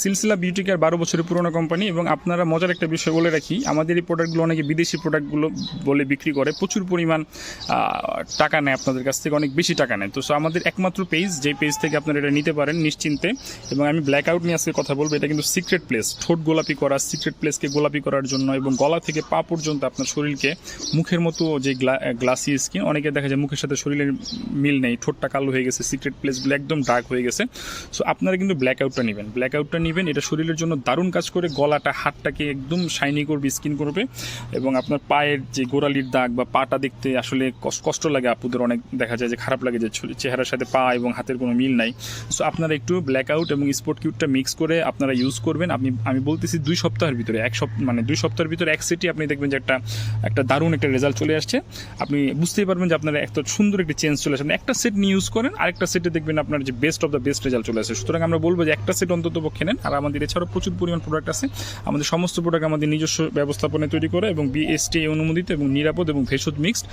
সিলসিলা beauty care বারো বছরের পুরনো কোম্পানি এবং আপনারা মজার একটা বিষয় বলে রাখি, আমাদের এই প্রোডাক্টগুলো অনেকে বিদেশি প্রোডাক্টগুলো বলে বিক্রি করে, প্রচুর পরিমাণ টাকা নেয় আপনাদের কাছ থেকে, অনেক বেশি টাকা নেয়। তো সো আমাদের একমাত্র পেজ যে পেজ থেকে আপনারা এটা নিতে পারেন নিশ্চিন্তে। এবং আমি ব্ল্যাক আউট নিয়ে আজকে কথা বলব, এটা কিন্তু সিক্রেট প্লেস ঠোঁট গোলাপি করা সিক্রেট প্লেসকে গোলাপি করার জন্য এবং গলা থেকে পা পর্যন্ত আপনার শরীরকে, মুখের মতো যে গ্লাসি স্কিন অনেকে দেখা যায় মুখের সাথে শরীরের মিল নেই, ঠোঁটটা কালো হয়ে গেছে সিক্রেট প্লেসগুলো একদম ডার্ক হয়ে গেছে। সো আপনারা কিন্তু ব্ল্যাক আউটটা নেবেন। ব্ল্যাক আউটটা নেবেন। এটা শরীরের জন্য দারুণ কাজ করে। গলাটা, হাতটাকে একদম শাইনি করবে স্কিন করবে। এবং আপনার পায়ের যে গোড়ালির দাগ বা পাটা দেখতে আসলে কষ্ট- লাগে আপুদের। অনেক দেখা যায় যে খারাপ লাগে যে চেহারার সাথে পা এবং হাতের কোনো মিল নাই। সো আপনারা একটু ব্ল্যাক আউট এবং স্পট কিউটটা মিক্স করে আপনারা ইউজ করবেন। আপনি, আমি বলতেছি দুই সপ্তাহের ভিতরে, এক সপ্তাহ মানে দুই সপ্তাহের ভিতরে এক সেটই আপনি দেখবেন যে একটা একটা দারুণ একটা রেজাল্ট চলে আসছে। আপনি বুঝতেই পারবেন যে আপনার একটা সুন্দর একটা চেঞ্জ চলে আসে। আপনি একটা সেট নিয়ে ইউজ করেন, আরেকটা সেটে দেখবেন আপনার যে best of the best result চলে আসে। সুতরাং আমরা বলব যে একটা সেট অন্তত পক্ষে নেন। আর আমাদের এছাড়াও প্রচুর পরিমাণ প্রোডাক্ট আছে। আমাদের সমস্ত প্রোডাক্ট আমাদের নিজস্ব ব্যবস্থাপনায় তৈরি করে এবং বিএসটি অনুমোদিত এবং নিরাপদ এবং ভেষজ মিক্সড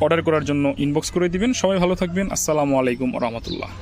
অর্ডার করার জন্য ইনবক্স করে দিবেন। সবাই ভালো থাকবেন। আসসালামু আলাইকুম রহমতুল্লাহ।